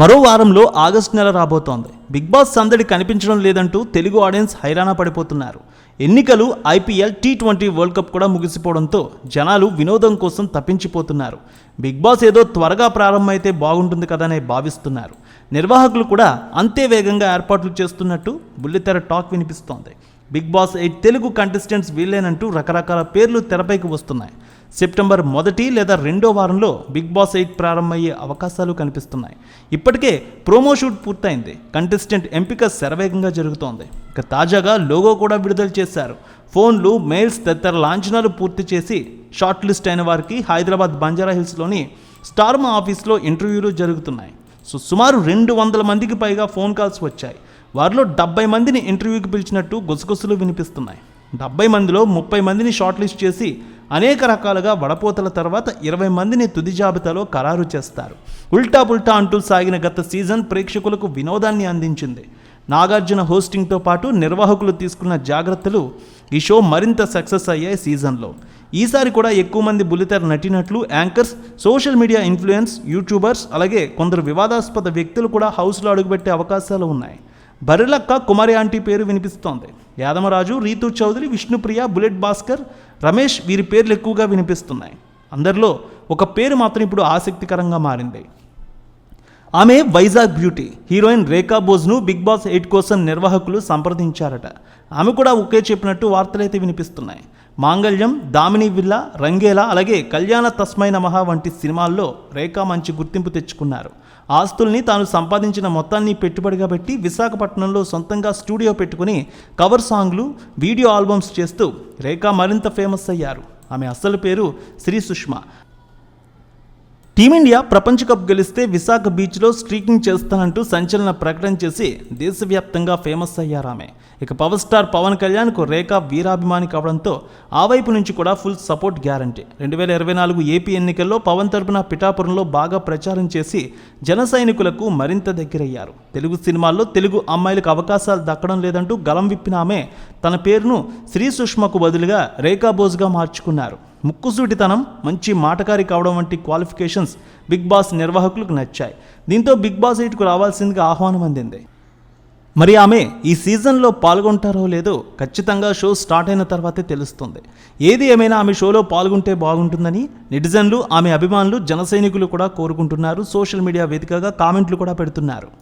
మరో వారంలో ఆగస్టు నెల రాబోతోంది. బిగ్ బాస్ సందడి కనిపించడం లేదంటూ తెలుగు ఆడియన్స్ హైరాణ పడిపోతున్నారు. ఎన్నికలు IPL T twenty world cup కూడా ముగిసిపోవడంతో జనాలు వినోదం కోసం తప్పించిపోతున్నారు. బిగ్ బాస్ ఏదో త్వరగా ప్రారంభమైతే బాగుంటుంది కదనే భావిస్తున్నారు. నిర్వాహకులు కూడా అంతే వేగంగా ఏర్పాట్లు చేస్తున్నట్టు బుల్లితెర టాక్ వినిపిస్తోంది. Bigg Boss eight Telugu contestants వీళ్ళేనంటూ రకరకాల పేర్లు తెరపైకి వస్తున్నాయి. సెప్టెంబర్ మొదటి లేదా రెండో వారంలో బిగ్ బాస్ ఎయిట్ ప్రారంభమయ్యే అవకాశాలు కనిపిస్తున్నాయి. ఇప్పటికే ప్రోమో షూట్ పూర్తయింది. కంటెస్టెంట్ ఎంపిక శరవేగంగా జరుగుతోంది. ఇక తాజాగా లోగో కూడా విడుదల చేశారు. ఫోన్లు మెయిల్స్ తదితర లాంఛనాలు పూర్తి చేసి షార్ట్ లిస్ట్ అయిన వారికి హైదరాబాద్ బంజారా హిల్స్లోని స్టార్మా ఆఫీస్లో ఇంటర్వ్యూలు జరుగుతున్నాయి. సో సుమారు రెండు వందల మందికి పైగా ఫోన్ కాల్స్ వచ్చాయి. వారిలో డెబ్బై మందిని ఇంటర్వ్యూకి పిలిచినట్టు గుసగుసలు వినిపిస్తున్నాయి. డెబ్బై మందిలో ముప్పై మందిని షార్ట్ లిస్ట్ చేసి అనేక రకాలుగా వడపోతల తర్వాత ఇరవై మందిని తుది జాబితాలో ఖరారు చేస్తారు. ఉల్టా పుల్టా అంటూ సాగిన గత సీజన్ ప్రేక్షకులకు వినోదాన్ని అందించింది. నాగార్జున హోస్టింగ్తో పాటు నిర్వాహకులు తీసుకున్న జాగ్రత్తలు ఈ షో మరింత సక్సెస్ అయ్యాయి సీజన్లో. ఈసారి కూడా ఎక్కువ మంది బుల్లితెర నటినట్లు anchors social media influence YouTubers అలాగే కొందరు వివాదాస్పద వ్యక్తులు కూడా హౌస్లో అడుగుపెట్టే అవకాశాలు ఉన్నాయి. బర్రెలక్క కుమారి ఆంటీ పేరు వినిపిస్తోంది. యాదమరాజు రీతు చౌదరి విష్ణుప్రియ బుల్లెట్ భాస్కర్ రమేష్ వీరి పేర్లు ఎక్కువగా వినిపిస్తున్నాయి. అందరిలో ఒక పేరు మాత్రం ఇప్పుడు ఆసక్తికరంగా మారింది. ఆమె వైజాగ్ బ్యూటీ హీరోయిన్ రేఖా బోజ్ను బిగ్ బాస్ ఎయిట్ కోసం నిర్వాహకులు సంప్రదించారట. ఆమె కూడా ఒకే చెప్పినట్టు వార్తలైతే వినిపిస్తున్నాయి. మాంగళ్యం దామిని విల్లా రంగేలా అలాగే కళ్యాణ తస్మై నమః వంటి సినిమాల్లో రేఖా మంచి గుర్తింపు తెచ్చుకున్నారు. ఆస్తుల్ని తాను సంపాదించిన మొత్తాన్ని పెట్టుబడిగా పెట్టి విశాఖపట్నంలో సొంతంగా స్టూడియో పెట్టుకుని కవర్ సాంగ్లు వీడియో ఆల్బమ్స్ చేస్తూ రేఖా మరింత ఫేమస్ అయ్యారు. ఆమె అసలు పేరు శ్రీ సుష్మా. టీమిండియా ప్రపంచ కప్ గెలిస్తే విశాఖ బీచ్లో స్ట్రీకింగ్ చేస్తానంటూ సంచలన ప్రకటన చేసి దేశవ్యాప్తంగా ఫేమస్ అయ్యారామె ఇక పవర్ స్టార్ పవన్ కళ్యాణ్కు రేఖ వీరాభిమాని కావడంతో ఆ వైపు నుంచి కూడా ఫుల్ సపోర్ట్ గ్యారంటీ. రెండు వేల ఇరవై నాలుగు ఏపీ ఎన్నికల్లో పవన్ తరపున పిఠాపురంలో బాగా ప్రచారం చేసి జన సైనికులకు మరింత దగ్గరయ్యారు. తెలుగు సినిమాల్లో తెలుగు అమ్మాయిలకు అవకాశాలు దక్కడం లేదంటూ గలం విప్పిన ఆమె తన పేరును శ్రీ సుష్మకు బదులుగా రేఖా బోజ్గా మార్చుకున్నారు. ముక్కుసూటితనం మంచి మాటకారి కావడం వంటి క్వాలిఫికేషన్స్ బిగ్ బాస్ నిర్వాహకులకు నచ్చాయి. దీంతో బిగ్ బాస్ ఎయిట్కు రావాల్సిందిగా ఆహ్వానం అందింది. మరి ఆమె ఈ సీజన్లో పాల్గొంటారో లేదో ఖచ్చితంగా షో స్టార్ట్ అయిన తర్వాతే తెలుస్తుంది. ఏది ఏమైనా ఆమె షోలో పాల్గొంటే బాగుంటుందని నెటిజన్లు ఆమె అభిమానులు జనసైనికులు కూడా కోరుకుంటున్నారు. సోషల్ మీడియా వేదికగా కామెంట్లు కూడా పెడుతున్నారు.